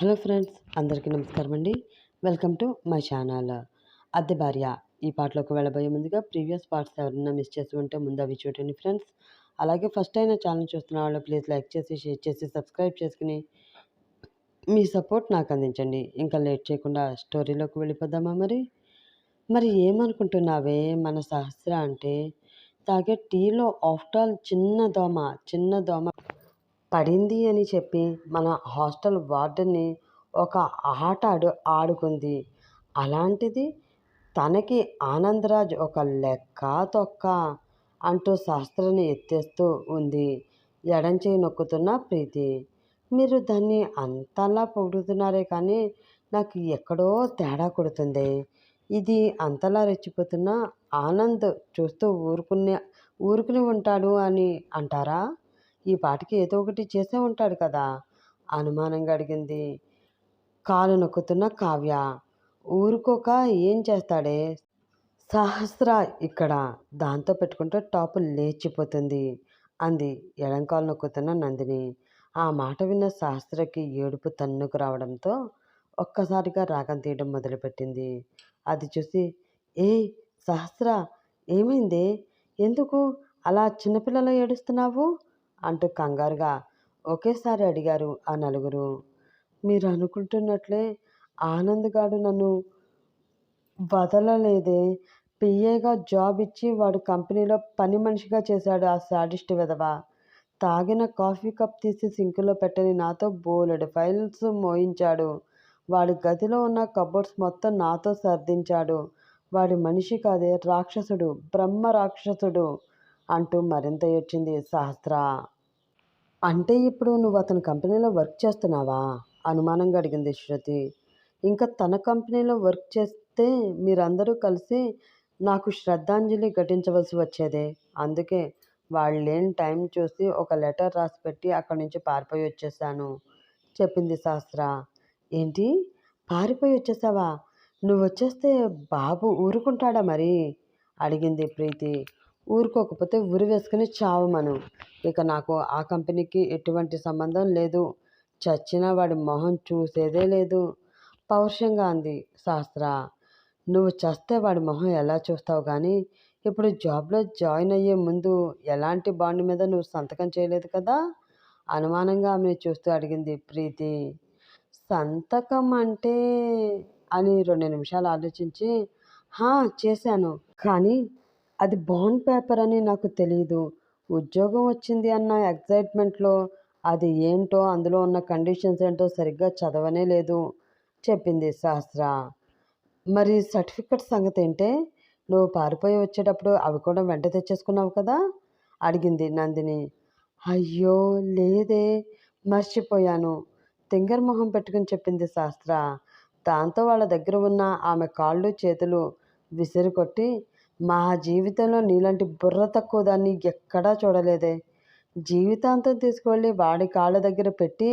Hello friends అందరికీ నమస్కారం అండి. Welcome to my channel. అద్దె భార్య ఈ పాటలోకి వెళ్ళబోయే ముందుగా ప్రీవియస్ పార్ట్స్ ఎవరైనా మిస్ చేసి ఉంటే ముందు అవి చూడండి ఫ్రెండ్స్. అలాగే ఫస్ట్ అయినా ఛానల్ చూస్తున్న వాళ్ళు ప్లీజ్ లైక్ చేసి షేర్ చేసి సబ్స్క్రైబ్ చేసుకుని మీ సపోర్ట్ నాకు అందించండి. ఇంకా లేట్ చేయకుండా స్టోరీలోకి వెళ్ళిపోదామా మరి? మరి ఏమనుకుంటున్నావే? మన సహస్ర అంటే తాగే టీలో ఆఫ్టర్ చిన్న దోమ చిన్న దోమ పడింది అని చెప్పి మన హాస్టల్ వార్డెన్ని ఒక ఆట ఆడు ఆడుకుంది. అలాంటిది తనకి ఆనందరాజ్ ఒక లెక్క తొక్క అంటూ శాస్త్రాన్ని ఎత్తేస్తూ ఉంది. ఎడంచేయి నొక్కుతున్న ప్రీతి మీరు దాన్ని అంతలా పొగుడుతున్నారే కానీ నాకు ఎక్కడో తేడా కొడుతుంది. ఇది అంతలా రెచ్చిపోతున్న ఆనంద్ చూస్తూ ఊరుకునే ఊరుకుని ఉంటాడు అని అంటారా? ఈ పాటికి ఏదో ఒకటి చేసే ఉంటాడు కదా. అనుమానంగా అడిగింది. కాలు నొక్కుతున్న కావ్య. ఊరుకోక ఏం చేస్తాడే? సహస్ర ఇక్కడ. దాంతో పెట్టుకుంటే టాపు లేచిపోతుంది అంది ఎడంకాలు నొక్కుతున్న నందిని. ఆ మాట విన్న సహస్రకి ఏడుపు తన్నుకు రావడంతో ఒక్కసారిగా రాగం తీయడం మొదలుపెట్టింది. అది చూసి ఏ సహస్ర ఏమైంది? ఎందుకు అలా చిన్నపిల్లలు ఏడుస్తున్నావు? అంటూ కంగారుగా ఒకేసారి అడిగారు ఆ నలుగురు. మీరు అనుకుంటున్నట్లే ఆనంద్గాడు నన్ను వదలలేదే. పిఏగా జాబ్ ఇచ్చి వాడు కంపెనీలో పని మనిషిగా చేశాడు ఆ సాడిస్ట్ విధవ. తాగిన కాఫీ కప్ తీసి సింకులో పెట్టని నాతో బోలెడు ఫైల్స్ మోయించాడు. వాడి గదిలో ఉన్న కబోర్డ్స్ మొత్తం నాతో సర్దించాడు. వాడి మనిషి కాదే రాక్షసుడు బ్రహ్మ రాక్షసుడు అంటూ మరింత వచ్చింది సహస్ర. అంటే ఇప్పుడు నువ్వు అతని కంపెనీలో వర్క్ చేస్తున్నావా? అనుమానంగా అడిగింది శృతి. ఇంకా తన కంపెనీలో వర్క్ చేస్తే మీరందరూ కలిసి నాకు శ్రద్ధాంజలి ఘటించవలసి వచ్చేదే. అందుకే వాళ్ళు లేని టైం చూసి ఒక లెటర్ రాసి పెట్టి అక్కడి నుంచి పారిపోయి వచ్చేసాను చెప్పింది శాస్త్ర. ఏంటి? పారిపోయి వచ్చేసావా? నువ్వు వచ్చేస్తే బాబు ఊరుకుంటాడా మరి? అడిగింది ప్రీతి. ఊరుకోకపోతే ఉరి వేసుకుని చావు మనం. ఇక నాకు ఆ కంపెనీకి ఎటువంటి సంబంధం లేదు. చచ్చిన వాడి మొహం చూసేదే లేదు. పౌరుషంగా అంది శాస్త్ర. నువ్వు చస్తే వాడి మొహం ఎలా చూస్తావు కానీ ఇప్పుడు జాబ్లో జాయిన్ అయ్యే ముందు ఎలాంటి బాండ్ మీద నువ్వు సంతకం చేయలేదు కదా? అనుమానంగా ఆమె చూస్తూ అడిగింది ప్రీతి. సంతకం అంటే? అని రెండు నిమిషాలు ఆలోచించి హా చేశాను. కానీ అది బాండ్ పేపర్ అని నాకు తెలియదు ఉద్యోగం వచ్చింది అన్న ఎగ్జైట్మెంట్లో అది ఏంటో అందులో ఉన్న కండిషన్స్ ఏంటో సరిగ్గా చదవనే లేదు చెప్పింది శాస్త్ర మరి సర్టిఫికెట్ సంగతి ఏంటే? నువ్వు పారిపోయి వచ్చేటప్పుడు అవి కూడా వెంట తెచ్చేసుకున్నావు కదా? అడిగింది నందిని. అయ్యో లేదే మర్చిపోయాను తింగర్ మొహం పెట్టుకుని చెప్పింది శాస్త్ర దాంతో వాళ్ళ దగ్గర ఉన్న ఆమె కాళ్ళు చేతులు విసిరి కొట్టి మా జీవితంలో నీలాంటి బుర్ర తక్కువ దాన్ని ఎక్కడా చూడలేదే. జీవితాంతం తీసుకువెళ్ళి వాడి కాళ్ళ దగ్గర పెట్టి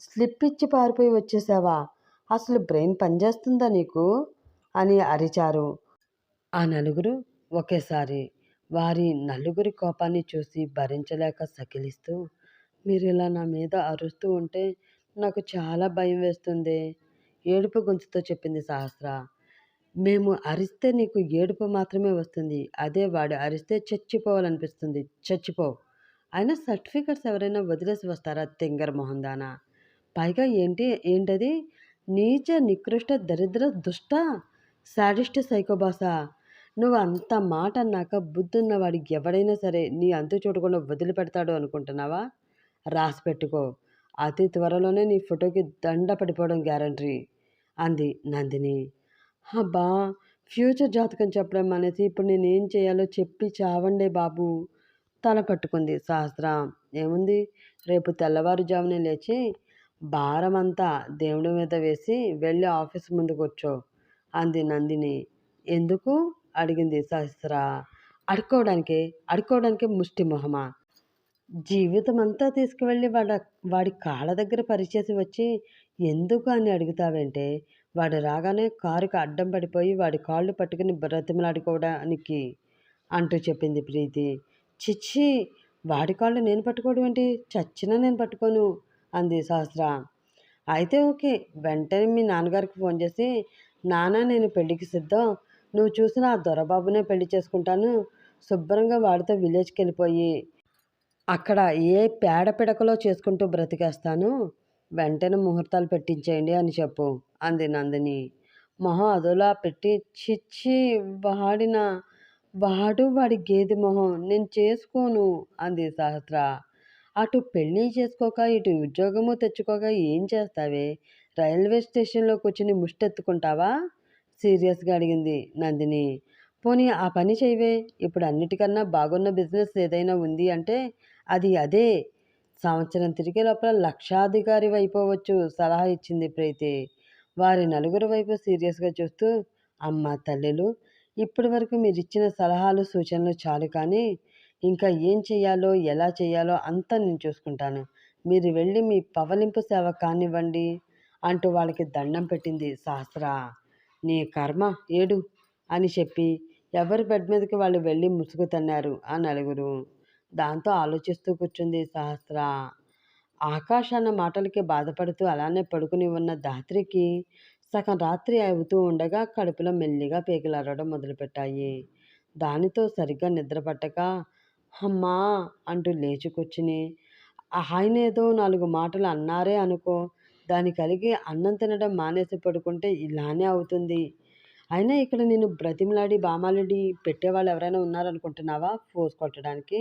స్లిప్ ఇచ్చి పారిపోయి వచ్చేసావా? అసలు బ్రెయిన్ పనిచేస్తుందా నీకు? అని అరిచారు. ఆ నలుగురు ఒకేసారి వారి నలుగురి కోపాన్ని చూసి భరించలేక సకిలిస్తూ మీరు ఇలా నా మీద అరుస్తూ ఉంటే నాకు చాలా భయం వేస్తుంది. ఏడుపు గొంతుతో చెప్పింది సహస్ర. మేము అరిస్తే నీకు ఏడుపు మాత్రమే వస్తుంది. అదే వాడు అరిస్తే చచ్చిపోవాలనిపిస్తుంది. చచ్చిపో. అయినా సర్టిఫికెట్స్ ఎవరైనా వదిలేసి వస్తారా తింగర్ మొహందానా? పైగా ఏంటి ఏంటది? నీచ నికృష్ట దరిద్ర దుష్ట శాడిస్ట్ సైకోబాసా. నువ్వు అంత మాట అన్నాక బుద్ధున్న వాడికి ఎవడైనా సరే నీ అంతు చూడకుండా వదిలిపెడతాడు అనుకుంటున్నావా? రాసి పెట్టుకో. అతి త్వరలోనే నీ ఫోటోకి దండ పడిపోవడం గ్యారంటీ. అంది నందిని. అబ్బా! ఫ్యూచర్ జాతకం చెప్పడం మానేసి ఇప్పుడు నేను ఏం చేయాలో చెప్పి చావండే బాబు. తల పట్టుకుంది సహస్ర. ఏముంది? రేపు తెల్లవారుజామునే లేచి భారం అంతా దేవుడి మీద వేసి వెళ్ళి ఆఫీస్ ముందు కూర్చో అంది నందిని. ఎందుకు? అడిగింది సహస్ర. అడుక్కోవడానికి అడుక్కోవడానికి ముష్టి మొహమా. జీవితం అంతా తీసుకువెళ్ళి వాడ వాడి కాళ్ళ దగ్గర పరిచేసి వచ్చి ఎందుకు అని అడుగుతావంటే వాడు రాగానే కారుకి అడ్డం పడిపోయి వాడి కాళ్ళు పట్టుకుని బ్రతిమలాడుకోవడానికి అంటూ చెప్పింది ప్రీతి. చిచ్చి వాడి కాళ్ళు నేను పట్టుకోవడం ఏంటి? చచ్చినా నేను పట్టుకోను అంది సహస్ర. అయితే ఓకే వెంటనే మీ నాన్నగారికి ఫోన్ చేసి నాన్న నేను పెళ్ళికి సిద్ధం. నువ్వు చూసిన ఆ దొరబాబునే పెళ్ళి చేసుకుంటాను. శుభ్రంగా వాడితో విలేజ్కి వెళ్ళిపోయి అక్కడ ఏ పేడ పిడకలో చేసుకుంటూ బ్రతికేస్తాను? వెంటనే ముహూర్తాలు పెట్టించేయండి అని చెప్పు అంది నందిని. మొహం అదోలా పెట్టి చిచ్చి వాడిన వాడు వాడి గేదె మొహం నేను చేసుకోను అంది సహస్ర. అటు పెళ్ళి చేసుకోక ఇటు ఉద్యోగము తెచ్చుకోక ఏం చేస్తావే? రైల్వే స్టేషన్లో కూర్చుని ముష్టెత్తుకుంటావా? సీరియస్గా అడిగింది నందిని. పోనీ ఆ పని చేయవే ఇప్పుడు అన్నిటికన్నా బాగున్న బిజినెస్ ఏదైనా ఉంది అంటే అది అదే సంవత్సరం తిరిగే లోపల లక్షాధికారి అయిపోవచ్చు సలహా ఇచ్చింది ప్రీతి. వారి నలుగురు వైపు సీరియస్గా చూస్తూ అమ్మ తల్లులు ఇప్పటి వరకు మీరు ఇచ్చిన సలహాలు సూచనలు చాలు కానీ ఇంకా ఏం చేయాలో ఎలా చేయాలో అంతా నేను చూసుకుంటాను. మీరు వెళ్ళి మీ పవలింపు సేవ కానివ్వండి అంటూ వాళ్ళకి దండం పెట్టింది సహస్ర నీ కర్మ ఏడు అని చెప్పి ఎవరి బెడ్ మీదకి వాళ్ళు వెళ్ళి ముసుగు తన్నారు ఆ నలుగురు. దాంతో ఆలోచిస్తూ కూర్చుంది సహస్ర. ఆకాశ అన్న మాటలకి బాధపడుతూ అలానే పడుకుని ఉన్న ధాత్రికి సగం రాత్రి అవుతూ ఉండగా కడుపులో మెల్లిగా పేకిలరడం మొదలుపెట్టాయి. దానితో సరిగ్గా నిద్రపట్టక అమ్మా అంటూ లేచి కూర్చుని ఆయన ఏదో నాలుగు మాటలు అన్నారే అనుకో దాని కలిగి అన్నం తినడం మానేసి పడుకుంటే ఇలానే అవుతుంది. అయినా ఇక్కడ నేను బ్రతిమలాడి బామాలడి పెట్టేవాళ్ళు ఎవరైనా ఉన్నారనుకుంటున్నావా? ఫోర్స్ కొట్టడానికి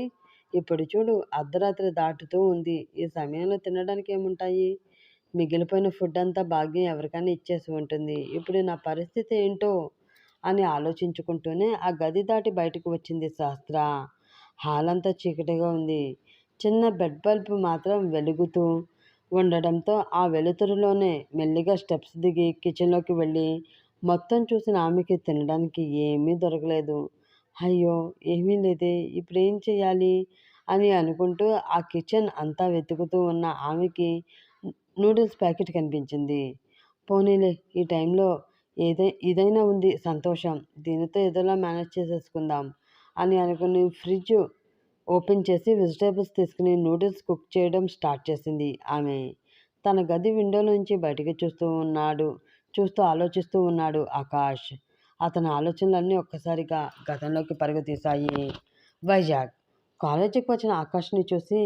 ఇప్పుడు చూడు అర్ధరాత్రి దాటుతూ ఉంది. ఈ సమయంలో తినడానికి ఏముంటాయి? మిగిలిపోయిన ఫుడ్ అంతా భాగ్యం ఎవరికైనా ఇచ్చేసి ఉంటుంది. ఇప్పుడు నా పరిస్థితి ఏంటో అని ఆలోచించుకుంటూనే ఆ గది దాటి బయటకు వచ్చింది శాస్త్ర. హాల్ అంతా చీకటిగా ఉంది. చిన్న బెడ్ బల్బ్ మాత్రం వెలుగుతూ ఉండడంతో ఆ వెలుతురులోనే మెల్లిగా స్టెప్స్ దిగి కిచెన్లోకి వెళ్ళి మొత్తం చూసిన ఆమెకి తినడానికి ఏమీ దొరకలేదు. అయ్యో! ఏమీ లేదే. ఇప్పుడు ఏం చేయాలి అని అనుకుంటూ ఆ కిచెన్ అంతా వెతుకుతూ ఉన్న ఆమెకి నూడిల్స్ ప్యాకెట్ కనిపించింది. పోనీలే ఈ టైంలో ఏదై ఇదైనా ఉంది సంతోషం. దీనితో ఏదోలా మేనేజ్ చేసేసుకుందాం అని అనుకుని ఫ్రిడ్జ్ ఓపెన్ చేసి వెజిటేబుల్స్ తీసుకుని నూడిల్స్ కుక్ చేయడం స్టార్ట్ చేసింది ఆమె. తన గది విండో నుంచి బయటికి చూస్తూ ఉన్నాడు చూస్తూ ఆలోచిస్తూ ఉన్నాడు ఆకాష్. అతని ఆలోచనలన్నీ ఒక్కసారిగా గతంలోకి పరుగు తీశాయి వైజాగ్. కాలేజీకి వచ్చిన ఆకాష్ని చూసి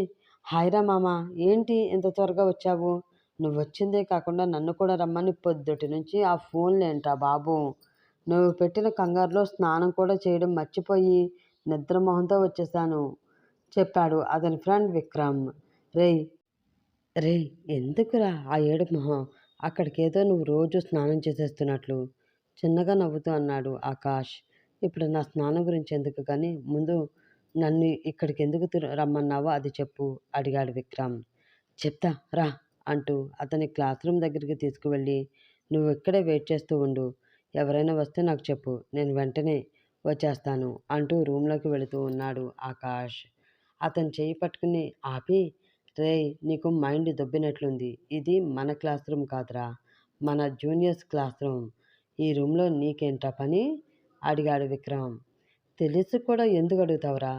హాయ్రా మామ ఏంటి ఇంత త్వరగా వచ్చావు? నువ్వు వచ్చిందే కాకుండా నన్ను కూడా రమ్మని పొద్దుటి నుంచి ఆ ఫోన్లేంటా బాబు. నువ్వు పెట్టిన కంగారులో స్నానం కూడా చేయడం మర్చిపోయి నిద్రమోహంతో వచ్చేసాను చెప్పాడు అతని ఫ్రెండ్ విక్రమ్. రేయ్ రే ఎందుకురా ఆ ఏడు మొహం? అక్కడికేదో నువ్వు రోజు స్నానం చేసేస్తున్నట్లు. చిన్నగా నవ్వుతూ అన్నాడు ఆకాష్. ఇప్పుడు నా స్నానం గురించి ఎందుకు కానీ ముందు నన్ను ఇక్కడికి ఎందుకు రమ్మన్నావో అది చెప్పు అడిగాడు విక్రమ్. చెప్తా రా అంటూ అతని క్లాస్ రూమ్ దగ్గరికి తీసుకువెళ్ళి నువ్వు ఇక్కడే వెయిట్ చేస్తూ ఉండు. ఎవరైనా వస్తే నాకు చెప్పు. నేను వెంటనే వచ్చేస్తాను అంటూ రూమ్లోకి వెళుతూ ఉన్నాడు ఆకాష్. అతను చేయి పట్టుకుని ఆపి రే నీకు మైండ్ దొబ్బినట్లుంది. ఇది మన క్లాస్ రూమ్ కాదురా. మన జూనియర్స్ క్లాస్ రూమ్. ఈ రూమ్లో నీకేంట్రా పని? అడిగాడు విక్రమ్. తెలిసి కూడా ఎందుకు అడుగుతావురా?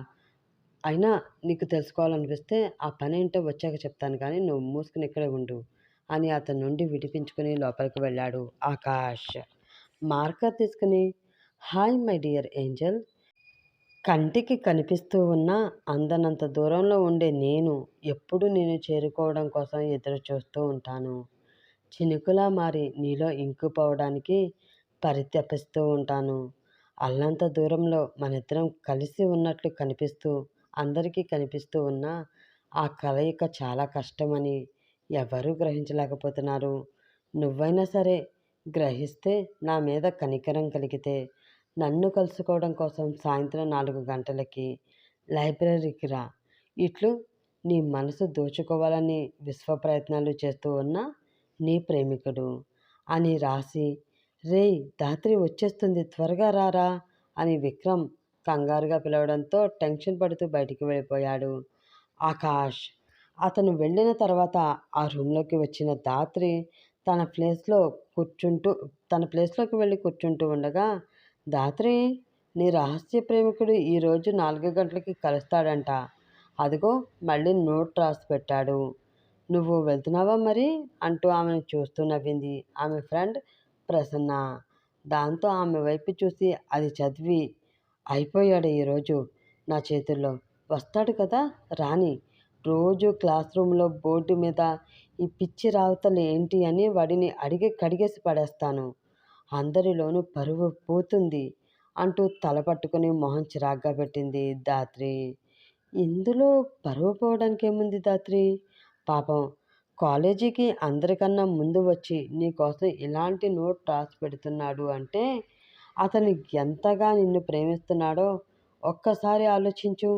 అయినా నీకు తెలుసుకోవాలనిపిస్తే ఆ పని ఏంటో వచ్చాక చెప్తాను కానీ నువ్వు మూసుకుని ఇక్కడే ఉండు అని అతని నుండి విడిపించుకుని లోపలికి వెళ్ళాడు ఆకాష్. మార్కర్ తీసుకుని హాయ్ మై డియర్ ఏంజల్. కంటికి కనిపిస్తూ ఉన్న అందనంత దూరంలో ఉండే నేను ఎప్పుడు నేను చేరుకోవడం కోసం ఎదురు చూస్తూ ఉంటాను. చినుకులా మారి నీలో ఇంకుపోవడానికి పరితపిస్తూ ఉంటాను. అల్లంత దూరంలో మనిద్దరం కలిసి ఉన్నట్లు కనిపిస్తూ అందరికీ కనిపిస్తూ ఉన్న ఆ కలయిక చాలా కష్టమని ఎవరూ గ్రహించలేకపోతున్నారు. నువ్వైనా సరే గ్రహిస్తే నా మీద కనికరం కలిగితే నన్ను కలుసుకోవడం కోసం సాయంత్రం నాలుగు గంటలకి లైబ్రరీకి రా. ఇట్లు నీ మనసు దోచుకోవాలని విశ్వ ప్రయత్నాలు చేస్తూ ఉన్నా నీ ప్రేమికుడు అని రాసి రేయ్ దాత్రి వచ్చేస్తుంది త్వరగా రారా? అని విక్రమ్ కంగారుగా పిలవడంతో టెన్షన్ పడుతూ బయటికి వెళ్ళిపోయాడు. ఆకాష్ అతను వెళ్ళిన తర్వాత ఆ రూమ్లోకి వచ్చిన దాత్రి తన ప్లేస్లో కూర్చుంటూ తన ప్లేస్లోకి వెళ్ళి కూర్చుంటూ ఉండగా దాత్రి నీ రహస్య ప్రేమికుడు ఈరోజు నాలుగు గంటలకి కలుస్తాడంట. అదిగో మళ్ళీ నోట్ రాసి పెట్టాడు. నువ్వు వెళ్తున్నావా మరి? అంటూ ఆమెను చూస్తూ నవ్వింది. ఆమె ఫ్రెండ్ ప్రసన్న. దాంతో ఆమె వైపు చూసి అది చదివి అయిపోయాడు ఈరోజు. నా చేతుల్లో. వస్తాడు కదా రాని రోజు క్లాస్ రూమ్లో బోర్డు మీద ఈ పిచ్చి రావతలు ఏంటి అని వాడిని అడిగి కడిగేసి పడేస్తాను. అందరిలోనూ పరువు పోతుంది అంటూ తల పట్టుకుని మొహం చిరాగ్గా పెట్టింది దాత్రి. ఇందులో పరువు పోవడానికి ఏముంది దాత్రి? పాపం. కాలేజీకి అందరికన్నా ముందు వచ్చి నీకోసం ఇలాంటి నోట్ రాసి పెడుతున్నాడు అంటే అతను ఎంతగా నిన్ను ప్రేమిస్తున్నాడో ఒక్కసారి ఆలోచించు.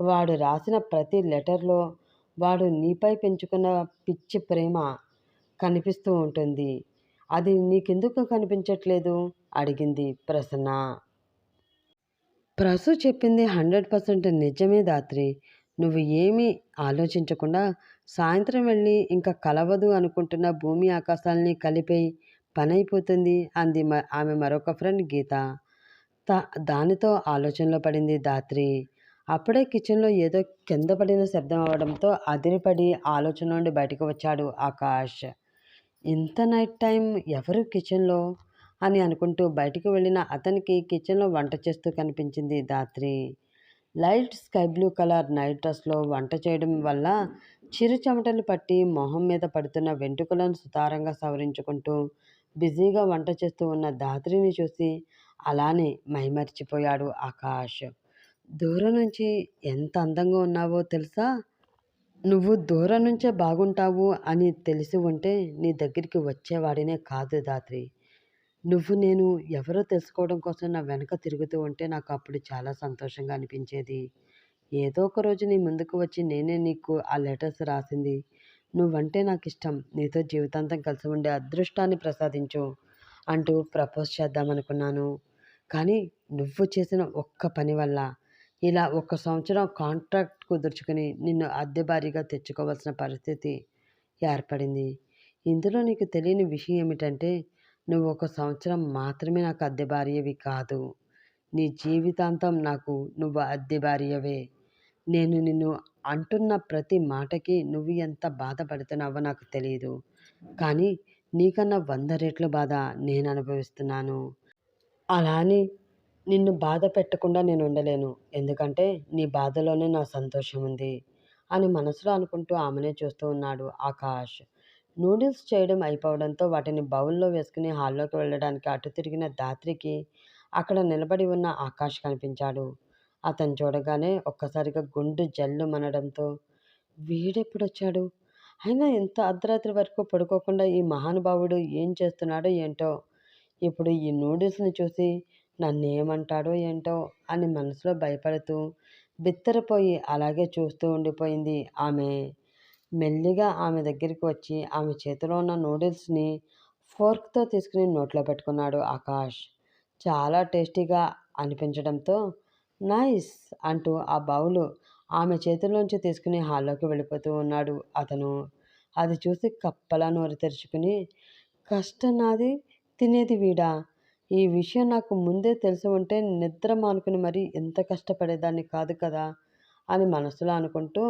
వాడు రాసిన ప్రతి లెటర్లో వాడు నీపై పెంచుకున్న పిచ్చి ప్రేమ కనిపిస్తూ ఉంటుంది. అది నీకెందుకు కనిపించట్లేదు? అడిగింది ప్రసన్న. ప్రసు చెప్పింది హండ్రెడ్ పర్సెంట్ నిజమే దాత్రి. నువ్వు ఏమీ ఆలోచించకుండా సాయంత్రం వెళ్ళి ఇంకా కలవదు అనుకుంటున్న భూమి ఆకాశాలని కలిపేయి పనైపోతుంది అంది ఆమె మరొక ఫ్రెండ్ గీత. తా దానితో ఆలోచనలో పడింది దాత్రి అప్పుడే కిచెన్లో ఏదో కింద పడిన శబ్దం అవడంతో అదిరిపడి ఆలోచన నుండి బయటకు వచ్చాడు ఆకాష్. ఇంత నైట్ టైం ఎవరు కిచెన్లో? అని అనుకుంటూ బయటికి వెళ్ళిన అతనికి కిచెన్లో వంట చేస్తూ కనిపించింది Dhatri light sky blue colour night డ్రెస్లో వంట చేయడం వల్ల చిరు చెమటలు పట్టి మొహం మీద పడుతున్న వెంట్రుకలను సుతారంగా సవరించుకుంటూ బిజీగా వంట చేస్తూ ఉన్న దాత్రిని చూసి అలానే మైమర్చిపోయాడు ఆకాష్. దూరం నుంచి ఎంత అందంగా ఉన్నావో తెలుసా? నువ్వు దూరం నుంచే బాగుంటావు అని తెలిసి ఉంటే నీ దగ్గరికి వచ్చేవాడినే కాదు దాత్రి నువ్వు నేను ఎవరో తెలుసుకోవడం కోసం నా వెనక తిరుగుతూ ఉంటే నాకు అప్పుడు చాలా సంతోషంగా అనిపించేది. ఏదో ఒక రోజు నీ ముందుకు వచ్చి నేనే నీకు ఆ లెటర్స్ రాసింది. నువ్వంటే నాకు ఇష్టం నీతో జీవితాంతం కలిసి ఉండే అదృష్టాన్ని ప్రసాదించు అంటూ ప్రపోజ్ చేద్దామనుకున్నాను. కానీ నువ్వు చేసిన ఒక్క పని వల్ల ఇలా ఒక సంవత్సరం కాంట్రాక్ట్ కుదుర్చుకుని నిన్ను అద్దె భారీగా తెచ్చుకోవాల్సిన పరిస్థితి ఏర్పడింది. ఇందులో నీకు తెలియని విషయం ఏమిటంటే నువ్వు ఒక సంవత్సరం మాత్రమే నాకు అద్దె భార్యవి కాదు. నీ జీవితాంతం నాకు నువ్వు అద్దె భార్యవే. నేను నిన్ను అంటున్న ప్రతి మాటకి నువ్వు ఎంత బాధపడుతున్నావో నాకు తెలియదు కానీ నీకన్నా వంద రెట్లు బాధ నేను అనుభవిస్తున్నాను. అలా అని నిన్ను బాధ పెట్టకుండా నేను ఉండలేను. ఎందుకంటే నీ బాధలోనే నా సంతోషం ఉంది అని మనసులో అనుకుంటూ ఆమెనే చూస్తూ ఉన్నాడు ఆకాష్. నూడిల్స్ చేయడం అయిపోవడంతో వాటిని బౌల్లో వేసుకుని హాల్లోకి వెళ్ళడానికి అటు తిరిగిన దాత్రికి అక్కడ నిలబడి ఉన్న ఆకాష్ కనిపించాడు. అతను చూడగానే ఒక్కసారిగా గుండు జల్లు మనడంతో వీడెప్పుడొచ్చాడు? అయినా ఇంత అర్ధరాత్రి వరకు పడుకోకుండా ఈ మహానుభావుడు ఏం చేస్తున్నాడో ఏంటో? ఇప్పుడు ఈ నూడిల్స్ని చూసి నన్ను ఏమంటాడో ఏంటో? అని మనసులో భయపడుతూ బిత్తరపోయి అలాగే చూస్తూ ఉండిపోయింది ఆమె. మెల్లిగా ఆమె దగ్గరికి వచ్చి ఆమె చేతిలో ఉన్న నూడిల్స్ని ఫోర్క్తో తీసుకుని నోట్లో పెట్టుకున్నాడు ఆకాష్. చాలా టేస్టీగా అనిపించడంతో నైస్ అంటూ ఆ బౌలు ఆమె చేతిలోంచి తీసుకుని హాల్లోకి వెళ్ళిపోతూ ఉన్నాడు. అతను అది చూసి కప్పలా నోరు తెరుచుకుని కష్టం నాది తినేది వీడా. ఈ విషయం నాకు ముందే తెలిసి ఉంటే నిద్ర మానుకుని మరీ ఎంత కష్టపడేదాన్ని కాదు కదా అని మనసులో అనుకుంటూ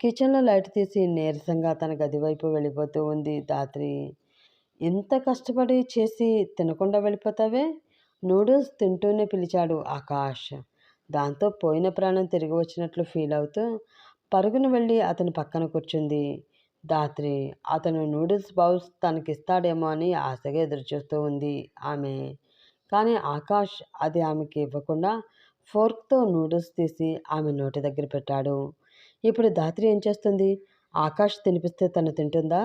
కిచెన్లో లైట్ తీసి నీరసంగా తన గది వైపు వెళ్ళిపోతూ ఉంది. దాత్రి ఎంత కష్టపడి చేసి తినకుండా వెళ్ళిపోతావే? నూడిల్స్ తింటూనే పిలిచాడు ఆకాష్. దాంతో పోయిన ప్రాణం తిరిగి వచ్చినట్లు ఫీల్ అవుతూ పరుగున వెళ్ళి అతని పక్కన కూర్చుంది. దాత్రి అతను నూడిల్స్ బౌల్స్ తనకిస్తాడేమో అని ఆశగా ఎదురుచూస్తూ ఉంది ఆమె. కానీ ఆకాష్ అది ఆమెకి ఇవ్వకుండా ఫోర్క్తో నూడిల్స్ తీసి ఆమె నోటి దగ్గర పెట్టాడు. ఇప్పుడు దాత్రి ఏం చేస్తుంది? ఆకాష్ తినిపిస్తే తను తింటుందా?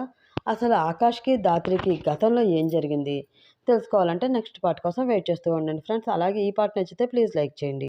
అసలు ఆకాష్కి దాత్రికి గతంలో ఏం జరిగింది? తెలుసుకోవాలంటే నెక్స్ట్ పార్ట్ కోసం వెయిట్ చేస్తూ ఉండండి ఫ్రెండ్స్. అలాగే ఈ పార్ట్ నచ్చితే ప్లీజ్ లైక్ చేయండి.